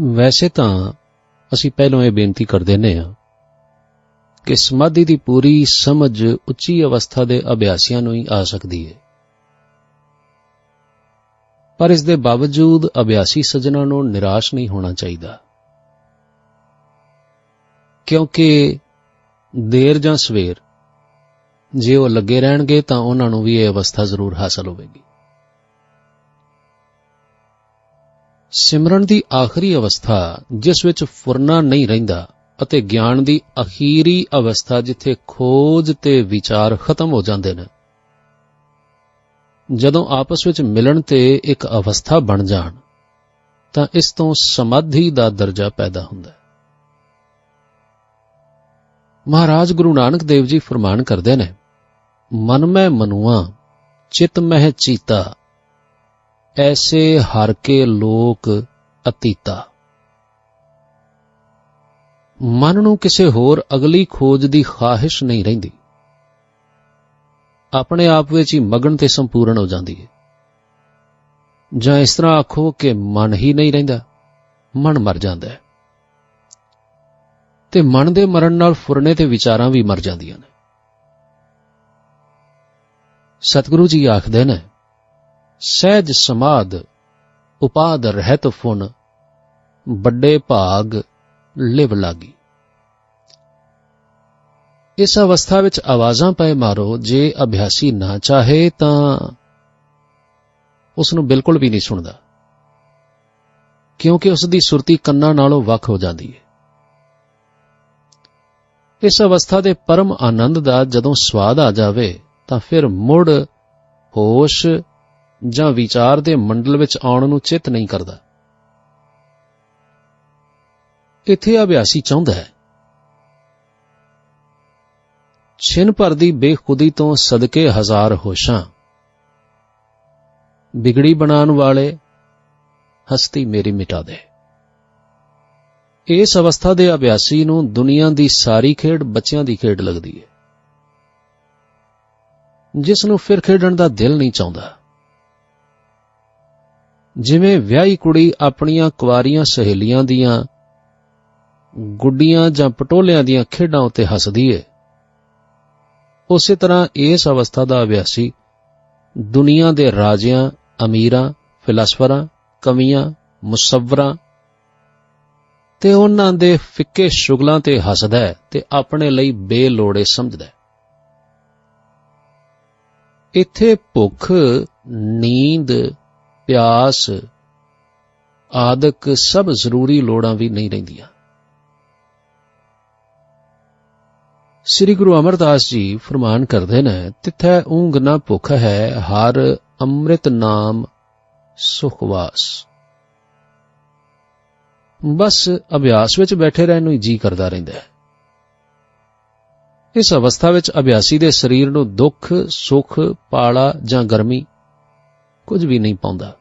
ਵੈਸੇ ਤਾਂ ਅਸੀਂ ਪਹਿਲਾਂ ਇਹ ਬੇਨਤੀ ਕਰ ਨੇ ਆ ਕਿ ਸਮਾਧੀ ਦੀ ਪੂਰੀ ਸਮਝ ਉੱਚੀ ਅਵਸਥਾ ਦੇ ਅਭਿਆਸੀਆਂ ਨੂੰ ਹੀ ਆ ਸਕਦੀ ਹੈ। ਪਰ ਇਸ ਦੇ ਬਾਵਜੂਦ ਅਭਿਆਸੀ ਸੱਜਣਾ ਨੂੰ ਨਿਰਾਸ਼ ਨਹੀਂ ਹੋਣਾ ਚਾਹੀਦਾ। ਕਿਉਂਕਿ ਦੇਰ ਜਾਂ ਸਵੇਰ ਜੇ ਉਹ ਲੱਗੇ ਰਹਿਣਗੇ ਤਾਂ ਉਹਨਾਂ ਨੂੰ ਵੀ ਇਹ ਅਵਸਥਾ ਜ਼ਰੂਰ ਹਾਸਲ ਹੋਵੇਗੀ। ਸਿਮਰਨ ਦੀ ਆਖਰੀ ਅਵਸਥਾ, ਜਿਸ ਵਿੱਚ ਫੁਰਨਾ ਨਹੀਂ ਰਹਿੰਦਾ ਅਤੇ ਗਿਆਨ ਦੀ ਅਖੀਰੀ ਅਵਸਥਾ ਜਿੱਥੇ ਖੋਜ ਤੇ ਵਿਚਾਰ ਖਤਮ ਹੋ ਜਾਂਦੇ ਨੇ। ਜਦੋਂ ਆਪਸ ਵਿੱਚ ਮਿਲਣ ਤੇ ਇੱਕ ਅਵਸਥਾ ਬਣ ਜਾਣ, ਤਾਂ ਇਸ ਤੋਂ ਸਮਾਧੀ ਦਾ ਦਰਜਾ ਪੈਦਾ ਹੁੰਦਾ ਹੈ। ਮਹਾਰਾਜ ਗੁਰੂ ਨਾਨਕ ਦੇਵ ਜੀ ਫਰਮਾਨ ਕਰਦੇ ਨੇ, ਮਨ ਮੈਂ ਮਨੁਆ, ਚਿਤ ਮਹਿ ਚੀਤਾ ਐਸੇ ਹਰ ਕੇ ਲੋਕ ਅਤੀਤਾ। ਮਨ ਨੂੰ ਕਿਸੇ ਹੋਰ ਅਗਲੀ ਖੋਜ ਦੀ ਖਾਹਿਸ਼ ਨਹੀਂ ਰਹਿੰਦੀ। ਆਪਣੇ ਆਪ ਵਿੱਚ ਹੀ ਮਗਨ ਤੇ ਸੰਪੂਰਨ ਹੋ ਜਾਂਦੀ ਹੈ। ਜਾਂ ਇਸ ਤਰ੍ਹਾਂ ਆਖੋ ਕਿ ਮਨ ਹੀ ਨਹੀਂ ਰਹਿੰਦਾ, ਮਨ ਮਰ ਜਾਂਦਾ ਹੈ। ਤੇ ਮਨ ਦੇ ਮਰਨ ਨਾਲ ਫੁਰਨੇ ਤੇ ਵਿਚਾਰਾਂ ਵੀ ਮਰ ਜਾਂਦੀਆਂ ਨੇ। ਸਤਿਗੁਰੂ ਜੀ ਆਖਦੇ ਨੇ ਸਹਿਜ ਸਮਾਦ ਉਪਾਦ ਰਹਿਤ ਫੁਨ, ਵੱਡੇ ਭਾਗ ਲਿਵ ਲਾਗੀ। ਇਸ ਅਵਸਥਾ ਵਿੱਚ ਆਵਾਜ਼ਾਂ ਪਏ ਮਾਰੋ, ਜੇ ਅਭਿਆਸੀ ਨਾ ਚਾਹੇ ਤਾਂ ਉਸ ਨੂੰ ਬਿਲਕੁਲ ਵੀ ਨਹੀਂ ਸੁਣਦਾ। ਕਿਉਂਕਿ ਉਸ ਦੀ ਸੁਰਤੀ ਕੰਨਾਂ ਨਾਲੋਂ ਵੱਖ ਹੋ ਜਾਂਦੀ ਹੈ। ਇਸ ਅਵਸਥਾ ਦੇ ਪਰਮ ਆਨੰਦ ਦਾ ਜਦੋਂ ਸਵਾਦ ਆ ਜਾਵੇ, ਤਾਂ ਫਿਰ ਮੁੜ ਹੋਸ਼ ਜਾਂ ਵਿਚਾਰ ਦੇ ਮੰਡਲ ਵਿੱਚ ਆਉਣ ਨੂੰ ਚਿੱਤ ਨਹੀਂ ਕਰਦਾ। ਇੱਥੇ ਅਭਿਆਸੀ ਚਾਹੁੰਦਾ ਹੈ। ਛਿਨ ਭਰ ਦੀ ਬੇਖੁਦੀ ਤੋਂ ਸਦਕੇ ਹਜ਼ਾਰ ਹੋਸ਼ਾਂ। ਬਿਗੜੀ ਬਣਾਉਣ ਵਾਲੇ ਹਸਤੀ ਮੇਰੀ ਮਿਟਾ ਦੇ। ਇਸ ਅਵਸਥਾ ਦੇ ਅਭਿਆਸੀ ਨੂੰ ਦੁਨੀਆ ਦੀ ਸਾਰੀ ਖੇਡ ਬੱਚਿਆਂ ਦੀ ਖੇਡ ਲੱਗਦੀ ਹੈ। ਜਿਸ ਨੂੰ ਫਿਰ ਖੇਡਣ ਦਾ ਦਿਲ ਨਹੀਂ ਚਾਹੁੰਦਾ। ਜਿਵੇਂ ਵਿਆਹੀ ਕੁੜੀ ਆਪਣੀਆਂ ਕੁਆਰੀਆਂ ਸਹੇਲੀਆਂ ਦੀਆਂ ਗੁੱਡੀਆਂ ਜਾਂ ਪਟੋਲਿਆਂ ਦੀਆਂ ਖੇਡਾਂ ਉੱਤੇ ਹੱਸਦੀ ਏ। ਉਸੇ ਤਰ੍ਹਾਂ ਇਸ ਅਵਸਥਾ ਦਾ ਅਭਿਆਸੀ ਦੁਨੀਆ ਦੇ ਰਾਜਿਆਂ, ਅਮੀਰਾਂ, ਫਿਲਾਸਫਰਾਂ, ਕਵੀਆਂ, ਮੁਸੱਵਰਾਂ ਤੇ ਉਹਨਾਂ ਦੇ ਫਿੱਕੇ ਸ਼ੁਗਲਾਂ ਤੇ ਹੱਸਦਾ ਹੈ ਤੇ ਆਪਣੇ ਲਈ ਬੇਲੋੜੇ ਸਮਝਦਾ ਹੈ ਇੱਥੇ ਭੁੱਖ, ਨੀਂਦ ਪਿਆਸ, ਆਦਿਕ ਸਭ ਜ਼ਰੂਰੀ ਲੋੜਾਂ ਵੀ ਨਹੀਂ ਰਹਿੰਦੀਆਂ। ਸ੍ਰੀ ਗੁਰੂ ਅਮਰਦਾਸ ਜੀ ਫਰਮਾਨ ਕਰਦੇ ਨੇ, ਤਿੱਥੈ ਊਂਗ ਨਾ ਭੁੱਖ ਹੈ, ਹਰ ਅੰਮ੍ਰਿਤ ਨਾਮ ਸੁਖਵਾਸ ਬਸ ਅਭਿਆਸ ਵਿੱਚ ਬੈਠੇ ਰਹਿਣ ਨੂੰ ਹੀ ਜੀ ਕਰਦਾ ਰਹਿੰਦਾ ਹੈ। ਇਸ ਅਵਸਥਾ ਵਿੱਚ ਅਭਿਆਸੀ ਦੇ ਸਰੀਰ ਨੂੰ ਦੁੱਖ, ਸੁੱਖ ਪਾਲਾ ਜਾਂ ਗਰਮੀ ਕੁਝ ਵੀ ਨਹੀਂ ਪਾਉਂਦਾ।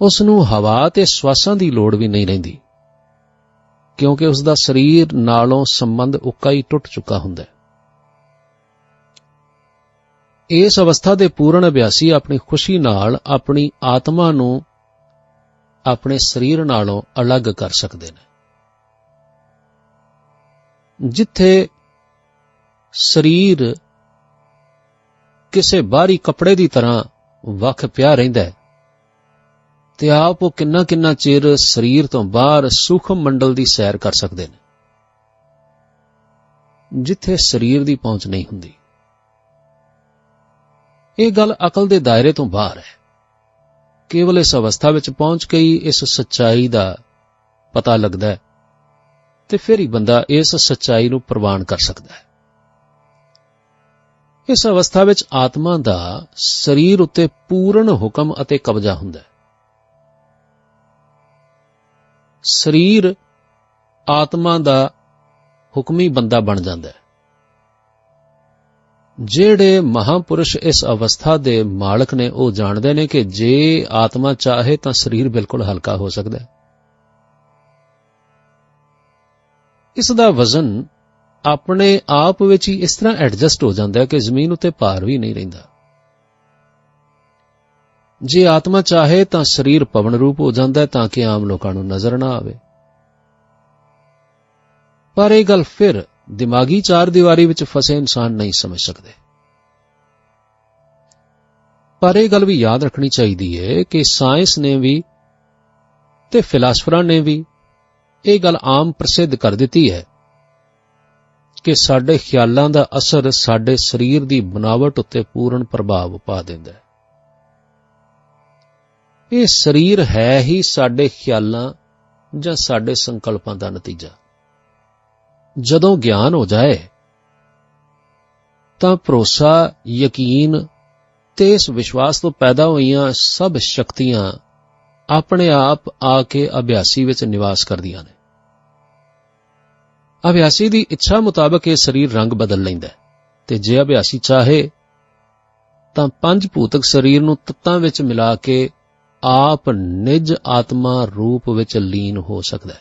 ਉਸ ਨੂੰ ਹਵਾ ਤੇ ਸਵਾਸਾਂ ਦੀ ਲੋੜ ਵੀ ਨਹੀਂ ਰਹਿੰਦੀ, ਕਿਉਂਕਿ ਉਸ ਦਾ ਸਰੀਰ ਨਾਲੋਂ ਸੰਬੰਧ ਉੱਕਾ ਹੀ ਟੁੱਟ ਚੁੱਕਾ ਹੁੰਦਾ ਹੈ। ਇਸ ਅਵਸਥਾ ਦੇ ਪੂਰਨ ਅਭਿਆਸੀ ਆਪਣੀ ਖੁਸ਼ੀ ਨਾਲ ਆਪਣੀ ਆਤਮਾ ਨੂੰ ਆਪਣੇ ਸਰੀਰ ਨਾਲੋਂ ਅਲੱਗ ਕਰ ਸਕਦੇ ਨੇ। ਜਿੱਥੇ ਸਰੀਰ ਕਿਸੇ ਬਾਹਰੀ ਕੱਪੜੇ ਦੀ ਤਰ੍ਹਾਂ ਵੱਖ ਪਿਆ ਰਹਿੰਦਾ ਹੈ। ਤੇ ਆਪ ਉਹ ਕਿੰਨਾ ਕਿੰਨਾ ਚਿਰ ਸਰੀਰ ਤੋਂ ਬਾਹਰ ਸੂਖਮ ਮੰਡਲ ਦੀ ਸੈਰ ਕਰ ਸਕਦੇ ਨੇ। ਜਿੱਥੇ ਸਰੀਰ ਦੀ ਪਹੁੰਚ ਨਹੀਂ ਹੁੰਦੀ। ਇਹ ਗੱਲ ਅਕਲ ਦੇ ਦਾਇਰੇ ਤੋਂ ਬਾਹਰ ਹੈ। ਕੇਵਲ ਇਸ ਅਵਸਥਾ ਵਿੱਚ ਪਹੁੰਚ ਕੇ ਹੀ ਇਸ ਸੱਚਾਈ ਦਾ ਪਤਾ ਲੱਗਦਾ ਹੈ ਤੇ ਫਿਰ ਹੀ ਬੰਦਾ ਇਸ ਸੱਚਾਈ ਨੂੰ ਪ੍ਰਵਾਨ ਕਰ ਸਕਦਾ ਹੈ। ਇਸ ਅਵਸਥਾ ਵਿੱਚ ਆਤਮਾ ਦਾ ਸਰੀਰ ਉੱਤੇ ਪੂਰਨ ਹੁਕਮ ਅਤੇ ਕਬਜ਼ਾ ਹੁੰਦਾ ਹੈ। ਸਰੀਰ ਆਤਮਾ ਦਾ ਹੁਕਮੀ ਬੰਦਾ ਬਣ ਜਾਂਦਾ ਹੈ। ਜਿਹੜੇ ਮਹਾਪੁਰਸ਼ ਇਸ ਅਵਸਥਾ ਦੇ ਮਾਲਕ ਨੇ, ਉਹ ਜਾਣਦੇ ਨੇ ਕਿ ਜੇ ਆਤਮਾ ਚਾਹੇ ਤਾਂ ਸਰੀਰ ਬਿਲਕੁਲ ਹਲਕਾ ਹੋ ਸਕਦਾ ਹੈ। ਇਸ ਦਾ ਵਜ਼ਨ ਆਪਣੇ ਆਪ ਵਿੱਚ ਹੀ ਇਸ ਤਰ੍ਹਾਂ ਐਡਜਸਟ ਹੋ ਜਾਂਦਾ ਹੈ ਕਿ ਜ਼ਮੀਨ ਉੱਤੇ ਭਾਰ ਵੀ ਨਹੀਂ ਰਹਿੰਦਾ। ਜੇ ਆਤਮਾ ਚਾਹੇ ਤਾਂ ਸਰੀਰ ਪਵਨ ਰੂਪ ਹੋ ਜਾਂਦਾ ਤਾਂ ਕਿ ਆਮ ਲੋਕਾਂ ਨੂੰ ਨਜ਼ਰ ਨਾ ਆਵੇ। ਪਰ ਇਹ ਗੱਲ ਫਿਰ ਦਿਮਾਗੀ ਚਾਰ ਦੀਵਾਰੀ ਵਿੱਚ ਫਸੇ ਇਨਸਾਨ ਨਹੀਂ ਸਮਝ ਸਕਦੇ। ਪਰ ਇਹ ਗੱਲ ਵੀ ਯਾਦ ਰੱਖਣੀ ਚਾਹੀਦੀ ਹੈ ਕਿ ਸਾਇੰਸ ਨੇ ਵੀ ਤੇ ਫਿਲਾਸਫਰਾਂ ਨੇ ਵੀ ਇਹ ਗੱਲ ਆਮ ਪ੍ਰਸਿੱਧ ਕਰ ਦਿੱਤੀ ਹੈ। ਕਿ ਸਾਡੇ ਖਿਆਲਾਂ ਦਾ ਅਸਰ ਸਾਡੇ ਸਰੀਰ ਦੀ ਬਣਾਵਟ ਉੱਤੇ ਪੂਰਨ ਪ੍ਰਭਾਵ ਪਾ ਦਿੰਦਾ ਹੈ। ਇਹ ਸਰੀਰ ਹੈ ਹੀ ਸਾਡੇ ਖਿਆਲਾਂ ਜਾਂ ਸਾਡੇ ਸੰਕਲਪਾਂ ਦਾ ਨਤੀਜਾ। ਜਦੋਂ ਗਿਆਨ ਹੋ ਜਾਏ, ਤਾਂ ਭਰੋਸਾ, ਯਕੀਨ ਤੇ ਇਸ ਵਿਸ਼ਵਾਸ ਤੋਂ ਪੈਦਾ ਹੋਈਆਂ ਸਭ ਸ਼ਕਤੀਆਂ ਆਪਣੇ ਆਪ ਆ ਕੇ ਅਭਿਆਸੀ ਵਿੱਚ ਨਿਵਾਸ ਕਰਦੀਆਂ ਨੇ। ਅਭਿਆਸੀ ਦੀ ਇੱਛਾ ਮੁਤਾਬਕ ਇਹ ਸਰੀਰ ਰੰਗ ਬਦਲ ਲੈਂਦਾ ਹੈ ਤੇ ਜੇ ਅਭਿਆਸੀ ਚਾਹੇ ਤਾਂ ਪੰਜ ਭੂਤਕ ਸਰੀਰ ਨੂੰ ਤੱਤਾਂ ਵਿੱਚ ਮਿਲਾ ਕੇ ਆਪ ਨਿਜ ਆਤਮਾ ਰੂਪ ਵਿੱਚ ਲੀਨ ਹੋ ਸਕਦਾ ਹੈ।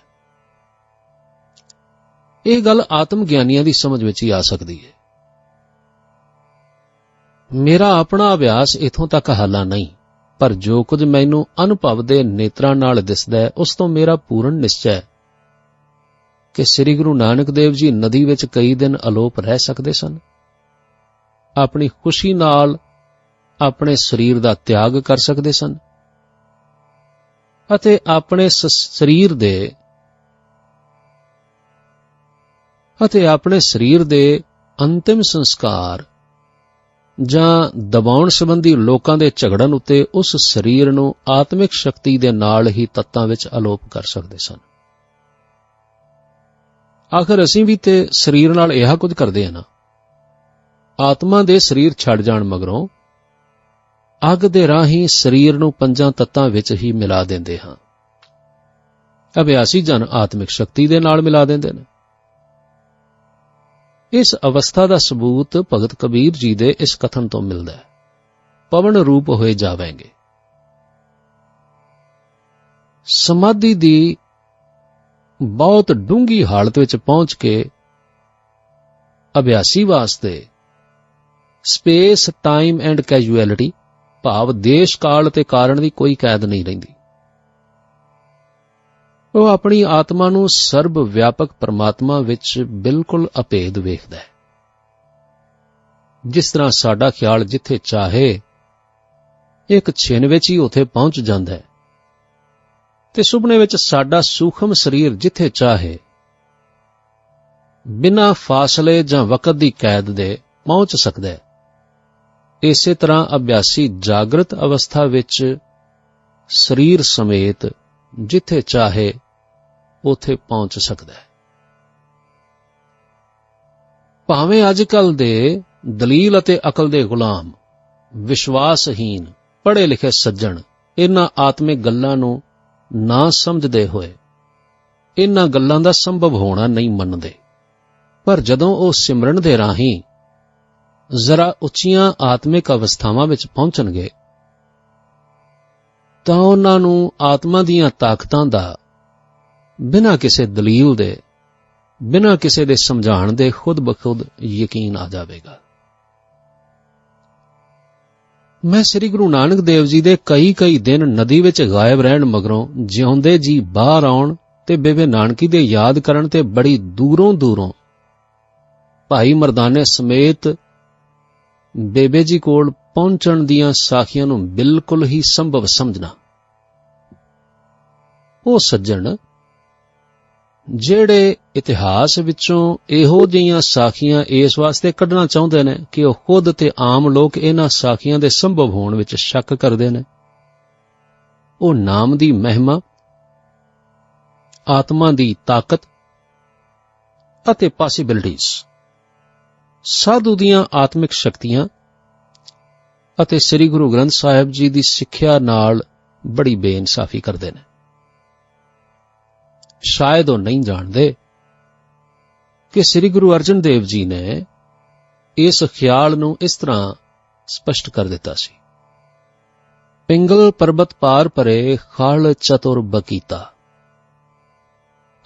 ਇਹ ਗੱਲ ਆਤਮ ਗਿਆਨੀਆਂ ਦੀ ਸਮਝ ਵਿੱਚ ਹੀ ਆ ਸਕਦੀ ਹੈ। ਮੇਰਾ ਆਪਣਾ ਅਭਿਆਸ ਇਥੋਂ ਤੱਕ ਹਾਲਾ ਨਹੀਂ, ਪਰ ਜੋ ਕੁਝ ਮੈਨੂੰ ਅਨੁਭਵ ਦੇ ਨੇਤਰਾਂ ਨਾਲ ਦਿਸਦਾ ਹੈ, ਉਸ ਤੋਂ ਮੇਰਾ ਪੂਰਨ ਨਿਸ਼ਚੈ ਹੈ ਕਿ ਸ੍ਰੀ ਗੁਰੂ ਨਾਨਕ ਦੇਵ ਜੀ ਨਦੀ ਵਿੱਚ ਕਈ ਦਿਨ ਅਲੋਪ ਰਹਿ ਸਕਦੇ ਸਨ। ਆਪਣੀ ਖੁਸ਼ੀ ਨਾਲ ਆਪਣੇ ਸਰੀਰ ਦਾ ਤਿਆਗ ਕਰ ਸਕਦੇ ਸਨ ਅਤੇ ਆਪਣੇ ਸ- ਸਰੀਰ ਦੇ ਅਤੇ ਆਪਣੇ ਸਰੀਰ ਦੇ ਅੰਤਿਮ ਸੰਸਕਾਰ ਜਾਂ ਦਬਾਉਣ ਸੰਬੰਧੀ ਲੋਕਾਂ ਦੇ ਝਗੜਨ ਉੱਤੇ ਉਸ ਸਰੀਰ ਨੂੰ ਆਤਮਿਕ ਸ਼ਕਤੀ ਦੇ ਨਾਲ ਹੀ ਤੱਤਾਂ ਵਿੱਚ ਅਲੋਪ ਕਰ ਸਕਦੇ ਸਨ। ਆਖਰ ਅਸੀਂ ਵੀ ਤੇ ਸਰੀਰ ਨਾਲ ਇਹ ਕੁਝ ਕਰਦੇ ਹਾਂ ਨਾ। ਆਤਮਾ ਦੇ ਸਰੀਰ ਛੱਡ ਜਾਣ ਮਗਰੋਂ ਅੱਗ ਦੇ ਰਾਹੀਂ ਸਰੀਰ ਨੂੰ ਪੰਜਾਂ ਤੱਤਾਂ ਵਿੱਚ ਹੀ ਮਿਲਾ ਦਿੰਦੇ ਹਾਂ। ਅਭਿਆਸੀ ਜਨ ਆਤਮਿਕ ਸ਼ਕਤੀ ਦੇ ਨਾਲ ਮਿਲਾ ਦਿੰਦੇ ਨੇ। ਇਸ ਅਵਸਥਾ ਦਾ ਸਬੂਤ ਭਗਤ ਕਬੀਰ ਜੀ ਦੇ ਇਸ ਕਥਨ ਤੋਂ ਮਿਲਦਾ ਹੈ। ਪਵਨ ਰੂਪ ਹੋਏ ਜਾਵੇਂਗੇ। ਸਮਾਧੀ ਦੀ ਬਹੁਤ ਡੂੰਗੀ ਹਾਲਤ ਵਿੱਚ ਪਹੁੰਚ ਕੇ ਅਭਿਆਸੀ ਵਾਸਤੇ ਸਪੇਸ, ਟਾਈਮ ਐਂਡ ਕੈਜੂਅਲਿਟੀ ਭਾਵ ਦੇਸ਼ ਕਾਲ ਤੇ ਕਾਰਨ ਦੀ ਕੋਈ ਕੈਦ ਨਹੀਂ ਰਹਿੰਦੀ। ਉਹ ਆਪਣੀ ਆਤਮਾ ਨੂੰ ਸਰਬ ਵਿਆਪਕ ਪਰਮਾਤਮਾ ਵਿੱਚ ਬਿਲਕੁਲ ਅਭੇਦ ਵੇਖਦਾ ਹੈ। ਜਿਸ ਤਰ੍ਹਾਂ ਸਾਡਾ ਖਿਆਲ ਜਿੱਥੇ ਚਾਹੇ, ਇੱਕ ਛਿਨ ਵਿੱਚ ਹੀ ਉੱਥੇ ਪਹੁੰਚ ਜਾਂਦਾ ਹੈ। ਤੇ ਸੁਪਨੇ ਵਿੱਚ ਸਾਡਾ ਸੂਖਮ ਸਰੀਰ ਜਿੱਥੇ ਚਾਹੇ, ਬਿਨਾਂ ਫਾਸਲੇ ਜਾਂ ਵਕਤ ਦੀ ਕੈਦ ਦੇ ਪਹੁੰਚ ਸਕਦਾ ਹੈ। ਇਸੇ ਤਰ੍ਹਾਂ ਅਭਿਆਸੀ ਜਾਗਰਤ ਅਵਸਥਾ ਵਿੱਚ ਸਰੀਰ ਸਮੇਤ ਜਿੱਥੇ ਚਾਹੇ, ਉਥੇ ਪਹੁੰਚ ਸਕਦਾ ਹੈ। ਭਾਵੇਂ ਅੱਜਕੱਲ ਦੇ ਦਲੀਲ ਅਤੇ ਅਕਲ ਦੇ ਗੁਲਾਮ ਵਿਸ਼ਵਾਸਹੀਨ ਪੜ੍ਹੇ ਲਿਖੇ ਸੱਜਣ ਇਹਨਾਂ ਆਤਮਿਕ ਗੱਲਾਂ ਨੂੰ ਨਾ ਸਮਝਦੇ ਹੋਏ। ਇਹਨਾਂ ਗੱਲਾਂ ਦਾ ਸੰਭਵ ਹੋਣਾ ਨਹੀਂ ਮੰਨਦੇ। ਪਰ ਜਦੋਂ ਉਹ ਸਿਮਰਨ ਦੇ ਰਾਹੀਂ ਜ਼ਰਾ ਉੱਚੀਆਂ ਆਤਮਿਕ ਅਵਸਥਾਵਾਂ ਵਿੱਚ ਪਹੁੰਚਣਗੇ, ਤਾਂ ਉਹਨਾਂ ਨੂੰ ਆਤਮਾ ਦੀਆਂ ਤਾਕਤਾਂ ਦਾ ਬਿਨਾਂ ਕਿਸੇ ਦਲੀਲ ਦੇ, ਬਿਨਾਂ ਕਿਸੇ ਦੇ ਸਮਝਾਉਣ ਦੇ ਖੁਦ ਬਖੁਦ ਯਕੀਨ ਆ ਜਾਵੇਗਾ। ਮੈਂ ਸ੍ਰੀ ਗੁਰੂ ਨਾਨਕ ਦੇਵ ਜੀ ਦੇ ਕਈ ਕਈ ਦਿਨ ਨਦੀ ਵਿੱਚ ਗਾਇਬ ਰਹਿਣ ਮਗਰੋਂ ਜਿਉਂਦੇ ਜੀ ਬਾਹਰ ਆਉਣ ਤੇ ਬੇਬੇ ਨਾਨਕੀ ਦੇ ਯਾਦ ਕਰਨ ਤੇ ਬੜੀ ਦੂਰੋਂ ਦੂਰੋਂ ਭਾਈ ਮਰਦਾਨੇ ਸਮੇਤ ਬੇਬੇ ਜੀ ਕੋਲ ਪਹੁੰਚਣ ਦੀਆਂ ਸਾਖੀਆਂ ਨੂੰ ਬਿਲਕੁਲ ਹੀ ਸੰਭਵ ਸਮਝਣਾ। ਉਹ ਸੱਜਣ ਜਿਹੜੇ ਇਤਿਹਾਸ ਵਿੱਚੋਂ ਇਹੋ ਜਿਹੀਆਂ ਸਾਖੀਆਂ ਇਸ ਵਾਸਤੇ ਕੱਢਣਾ ਚਾਹੁੰਦੇ ਨੇ ਕਿ ਉਹ ਖੁਦ ਤੇ ਆਮ ਲੋਕ ਇਹਨਾਂ ਸਾਖੀਆਂ ਦੇ ਸੰਭਵ ਹੋਣ ਵਿੱਚ ਸ਼ੱਕ ਕਰਦੇ ਨੇ। ਉਹ ਨਾਮ ਦੀ ਮਹਿਮਾ, ਆਤਮਾ ਦੀ ਤਾਕਤ ਅਤੇ ਪੋਸਿਬਿਲਿਟੀਜ਼ ਸਾਧੂ ਦੀਆਂ ਆਤਮਿਕ ਸ਼ਕਤੀਆਂ ਅਤੇ ਸ੍ਰੀ ਗੁਰੂ ਗ੍ਰੰਥ ਸਾਹਿਬ ਜੀ ਦੀ ਸਿੱਖਿਆ ਨਾਲ ਬੜੀ ਬੇਇਨਸਾਫੀ ਕਰਦੇ ਨੇ। ਸ਼ਾਇਦ ਉਹ ਨਹੀਂ ਜਾਣਦੇ ਕਿ ਸ੍ਰੀ ਗੁਰੂ ਅਰਜਨ ਦੇਵ ਜੀ ਨੇ ਇਸ ਖਿਆਲ ਨੂੰ ਇਸ ਤਰ੍ਹਾਂ ਸਪਸ਼ਟ ਕਰ ਦਿੱਤਾ ਸੀ। ਪਿੰਗਲ ਪਰਬਤ ਪਾਰ ਪਰੇ ਖਾਲ ਚਤੁਰ ਬਕੀਤਾ।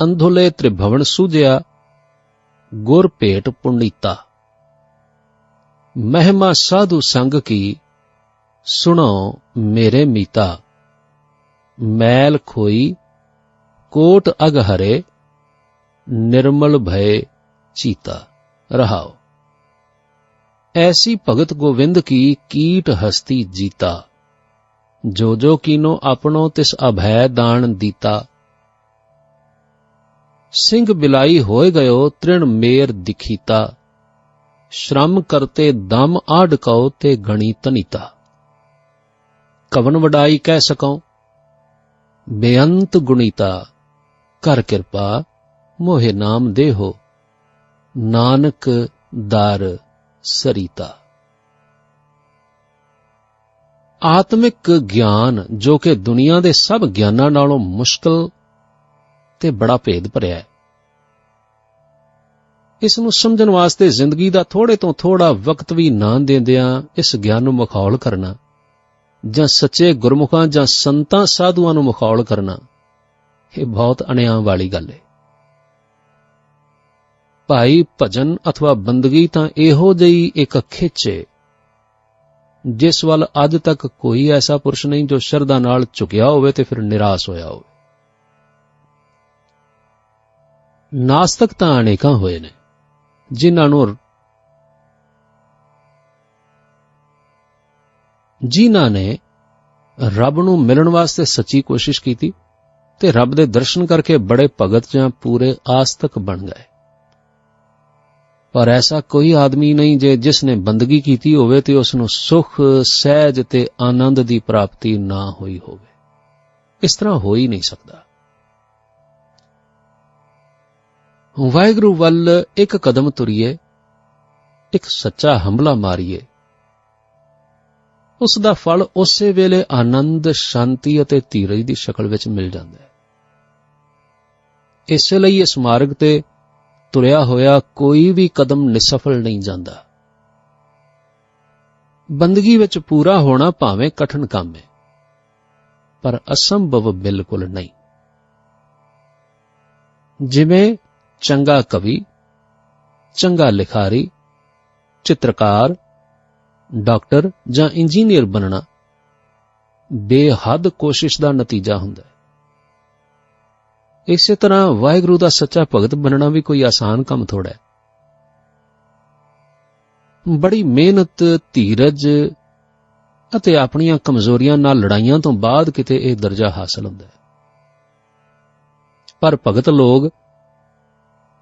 ਅੰਧੁਲੇ ਤ੍ਰਿਭਵਨ ਸੂਜਿਆ ਗੁਰ ਭੇਟ ਪੁੰਡੀਤਾ ਮਹਿਮਾ ਸਾਧੂ ਸੰਗ ਕੀ, ਸੁਣੋ ਮੇਰੇ ਮੀਤਾ। ਮੈਲ ਖੋਈ कोट अग हरे निर्मल भय चीता रहाओ ऐसी भगत गोविंद की कीट हस्ती जीता जो जो कीनो अपनो तिस अभय दान दीता सिंह बिलाई होए गयो तृण मेर दिखीता श्रम करते दम आडकाओ ते गणी तनीता कवन वडाई कह सको बेअंत गुणीता ਕਰ ਕਿਰਪਾ, ਮੋਹਿ ਨਾਮ ਦੇਹੋ। ਨਾਨਕ ਦਰ ਸਰੀਤਾ। ਆਤਮਿਕ ਗਿਆਨ ਜੋ ਕਿ ਦੁਨੀਆ ਦੇ ਸਭ ਗਿਆਨਾਂ ਨਾਲੋਂ ਮੁਸ਼ਕਲ ਤੇ ਬੜਾ ਭੇਦ ਭਰਿਆ ਹੈ। ਇਸ ਨੂੰ ਸਮਝਣ ਵਾਸਤੇ ਜ਼ਿੰਦਗੀ ਦਾ ਥੋੜੇ ਤੋਂ ਥੋੜਾ ਵਕਤ ਵੀ ਨਾ ਦਿੰਦਿਆਂ ਇਸ ਗਿਆਨ ਨੂੰ ਮਖੌਲ ਕਰਨਾ ਜਾਂ ਸੱਚੇ ਗੁਰਮੁਖਾਂ ਜਾਂ ਸੰਤਾਂ ਸਾਧੂਆਂ ਨੂੰ ਮਖੌਲ ਕਰਨਾ। ਇਹ ਬਹੁਤ ਅਣਿਆਂ ਵਾਲੀ ਗੱਲ ਹੈ ਭਾਈ ਭਜਨ ਅਥਵਾ ਬੰਦਗੀ ਤਾਂ ਇਹੋ ਜਿਹੀ ਇੱਕ ਖਿੱਚ ਹੈ ਜਿਸ ਵੱਲ ਅੱਜ ਤੱਕ ਕੋਈ ਐਸਾ ਪੁਰਸ਼ ਨਹੀਂ ਜੋ ਸ਼ਰਧਾ ਨਾਲ ਝੁਕਿਆ ਹੋਵੇ ਤੇ ਫਿਰ ਨਿਰਾਸ਼ ਹੋਇਆ ਹੋਵੇ। ਨਾਸਤਕ ਤਾਂ ਅਨੇਕਾਂ ਹੋਏ ਨੇ, ਜਿਨ੍ਹਾਂ ਨੂੰ ਜਿਨ੍ਹਾਂ ਨੇ ਰੱਬ ਨੂੰ ਮਿਲਣ ਵਾਸਤੇ ਸੱਚੀ ਕੋਸ਼ਿਸ਼ ਕੀਤੀ ਤੇ ਰੱਬ ਦੇ ਦਰਸ਼ਨ ਕਰਕੇ ਬੜੇ ਭਗਤ ਜਾਂ ਪੂਰੇ ਆਸਤਕ ਬਣ ਗਏ। ਪਰ ਐਸਾ ਕੋਈ ਆਦਮੀ ਨਹੀਂ ਜੇ ਜਿਸ ਨੇ ਬੰਦਗੀ ਕੀਤੀ ਹੋਵੇ ਤੇ ਉਸ ਨੂੰ ਸੁਖ, ਸਹਿਜ ਤੇ ਆਨੰਦ ਦੀ ਪ੍ਰਾਪਤੀ ਨਾ ਹੋਈ ਹੋਵੇ। ਇਸ ਤਰ੍ਹਾਂ ਹੋ ਹੀ ਨਹੀਂ ਸਕਦਾ। ਵਾਹਿਗੁਰੂ ਵੱਲ ਇੱਕ ਕਦਮ ਤੁਰੀਏ, ਇੱਕ ਸੱਚਾ ਹਮਲਾ ਮਾਰੀਏ। ਉਸ ਦਾ ਫਲ ਉਸੇ ਵੇਲੇ ਆਨੰਦ, ਸ਼ਾਂਤੀ ਅਤੇ ਧੀਰਜ ਦੀ ਸ਼ਕਲ ਵਿੱਚ ਮਿਲ ਜਾਂਦਾ ਹੈ। ਇਸੇ ਲਈ ਇਸ ਮਾਰਗ ਤੇ ਤੁਰਿਆ ਹੋਇਆ ਕੋਈ ਵੀ ਕਦਮ ਨਿਸਫਲ ਨਹੀਂ ਜਾਂਦਾ। ਬੰਦਗੀ ਵਿੱਚ ਪੂਰਾ ਹੋਣਾ ਭਾਵੇਂ ਕਠਿਨ ਕੰਮ ਹੈ, ਪਰ ਅਸੰਭਵ ਬਿਲਕੁਲ ਨਹੀਂ। ਜਿਵੇਂ ਚੰਗਾ ਕਵੀ, ਚੰਗਾ ਲਿਖਾਰੀ, ਚਿੱਤਰਕਾਰ ਡਾਕਟਰ ਜਾਂ ਇੰਜੀਨੀਅਰ ਬਣਨਾ ਬੇਹੱਦ ਕੋਸ਼ਿਸ਼ ਦਾ ਨਤੀਜਾ ਹੁੰਦਾ ਹੈ। ਇਸੇ ਤਰ੍ਹਾਂ ਵਾਹਿਗੁਰੂ ਦਾ ਸੱਚਾ ਭਗਤ ਬਣਨਾ ਵੀ ਕੋਈ ਆਸਾਨ ਕੰਮ ਥੋੜਾ ਹੈ। ਬੜੀ ਮਿਹਨਤ, ਧੀਰਜ ਅਤੇ ਆਪਣੀਆਂ ਕਮਜ਼ੋਰੀਆਂ ਨਾਲ ਲੜਾਈਆਂ ਤੋਂ ਬਾਅਦ ਕਿਤੇ ਇਹ ਦਰਜਾ ਹਾਸਲ ਹੁੰਦਾ ਹੈ। ਪਰ ਭਗਤ ਲੋਕ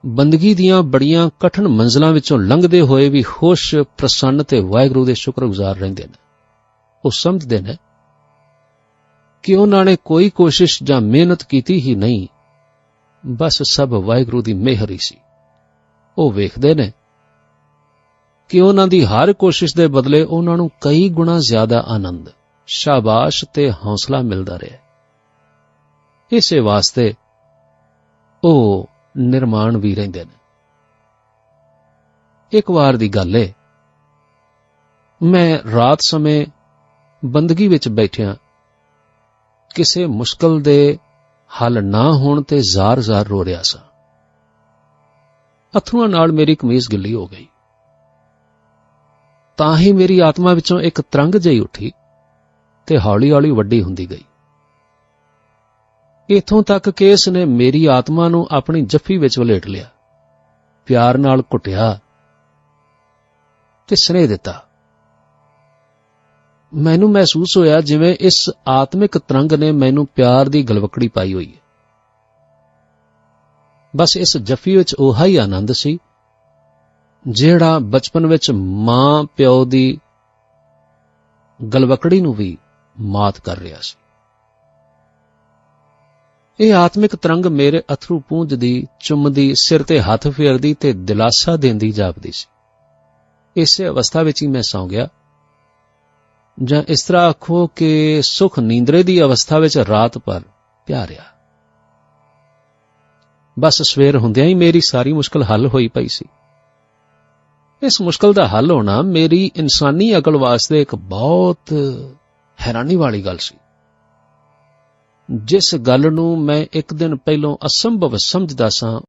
ਬੰਦਗੀ ਦੀਆਂ ਬੜੀਆਂ ਕਠਿਨ ਮੰਜ਼ਲਾਂ ਵਿੱਚੋਂ ਲੰਘਦੇ ਹੋਏ ਵੀ ਖੁਸ਼ ਪ੍ਰਸੰਨ ਤੇ ਵਾਹਿਗੁਰੂ ਦੇ ਸ਼ੁਕਰਗੁਜ਼ਾਰ ਰਹਿੰਦੇ ਨੇ। ਉਹ ਸਮਝਦੇ ਨੇ ਕਿ ਉਹਨਾਂ ਨੇ ਕੋਈ ਕੋਸ਼ਿਸ਼ ਜਾਂ ਮਿਹਨਤ ਕੀਤੀ ਹੀ ਨਹੀਂ, ਬਸ ਸਭ ਵਾਹਿਗੁਰੂ ਦੀ ਮਿਹਰ ਹੀ ਸੀ। ਉਹ ਵੇਖਦੇ ਨੇ ਕਿ ਉਹਨਾਂ ਦੀ ਹਰ ਕੋਸ਼ਿਸ਼ ਦੇ ਬਦਲੇ ਉਹਨਾਂ ਨੂੰ ਕਈ ਗੁਣਾ ਜ਼ਿਆਦਾ ਆਨੰਦ, ਸ਼ਾਬਾਸ਼ ਤੇ ਹੌਸਲਾ ਮਿਲਦਾ ਰਿਹਾ। ਇਸੇ ਵਾਸਤੇ ਉਹ ਨਿਰਮਾਣ ਵੀ ਰਹਿੰਦੇ ਨੇ। ਇੱਕ ਵਾਰ ਦੀ ਗੱਲ ਏ। ਮੈਂ ਰਾਤ ਸਮੇਂ ਬੰਦਗੀ ਵਿੱਚ ਬੈਠਿਆ ਕਿਸੇ ਮੁਸ਼ਕਲ ਦੇ ਹੱਲ ਨਾ ਹੋਣ ਤੇ ਜ਼ਾਰ-ਜ਼ਾਰ ਰੋ ਰਿਹਾ ਸਾਂ। ਅਥਰੂਆਂ ਨਾਲ ਮੇਰੀ ਕਮੀਜ਼ ਗਿੱਲੀ ਹੋ ਗਈ। ਤਾਂ ਹੀ ਮੇਰੀ ਆਤਮਾ ਵਿੱਚੋਂ ਇੱਕ ਤਰੰਗ ਜਿਹੀ ਉੱਠੀ ਤੇ ਹੌਲੀ-ਹੌਲੀ ਵੱਡੀ ਹੁੰਦੀ ਗਈ। ਇਥੋਂ ਤੱਕ ਕਿ ਇਸ ਨੇ ਮੇਰੀ ਆਤਮਾ ਨੂੰ ਆਪਣੀ ਜੱਫੀ ਵਿੱਚ ਵਲੇਟ ਲਿਆ। ਪਿਆਰ ਨਾਲ ਘੁੱਟਿਆ ਤੇ ਸਨੇਹ ਦਿੱਤਾ। ਮੈਨੂੰ ਮਹਿਸੂਸ ਹੋਇਆ ਜਿਵੇਂ ਇਸ ਆਤਮਿਕ ਤਰੰਗ ਨੇ ਮੈਨੂੰ ਪਿਆਰ ਦੀ ਗਲਵਕੜੀ ਪਾਈ ਹੋਈ ਹੈ। ਬਸ ਇਸ ਜੱਫੀ ਵਿੱਚ ਉਹੀ ਹੀ ਆਨੰਦ ਸੀ, ਜਿਹੜਾ ਬਚਪਨ ਵਿੱਚ ਮਾਂ ਪਿਓ ਦੀ ਗਲਵਕੜੀ ਨੂੰ ਵੀ ਮਾਤ ਕਰ ਰਿਹਾ ਸੀ। ਇਹ ਆਤਮਿਕ ਤਰੰਗ ਮੇਰੇ ਅਥਰੂ ਪੂੰਝਦੀ ਚੁੰਮਦੀ, ਸਿਰ ਤੇ ਹੱਥ ਫੇਰਦੀ ਤੇ ਦਿਲਾਸਾ ਦਿੰਦੀ ਜਾਪਦੀ ਸੀ। ਇਸੇ ਅਵਸਥਾ ਵਿੱਚ ਹੀ ਮੈਂ ਸੌਂ ਗਿਆ। ਜਾਂ ਇਸ ਤਰ੍ਹਾਂ ਆਖੋ ਕਿ ਸੁਖ ਨੀਂਦਰੇ ਦੀ ਅਵਸਥਾ ਵਿੱਚ ਰਾਤ ਭਰ ਪਿਆਰਿਆ। ਬਸ ਸਵੇਰ ਹੁੰਦਿਆਂ ਹੀ ਮੇਰੀ ਸਾਰੀ ਮੁਸ਼ਕਲ ਹੱਲ ਹੋਈ ਪਈ ਸੀ। ਇਸ ਮੁਸ਼ਕਲ ਦਾ ਹੱਲ ਹੋਣਾ ਮੇਰੀ ਇਨਸਾਨੀ ਅਕਲ ਵਾਸਤੇ ਇੱਕ ਬਹੁਤ ਹੈਰਾਨੀ ਵਾਲੀ ਗੱਲ ਸੀ। ਜਿਸ ਗੱਲ ਨੂੰ ਮੈਂ ਇੱਕ ਦਿਨ ਪਹਿਲਾਂ ਅਸੰਭਵ ਸਮਝਦਾ ਸਾਂ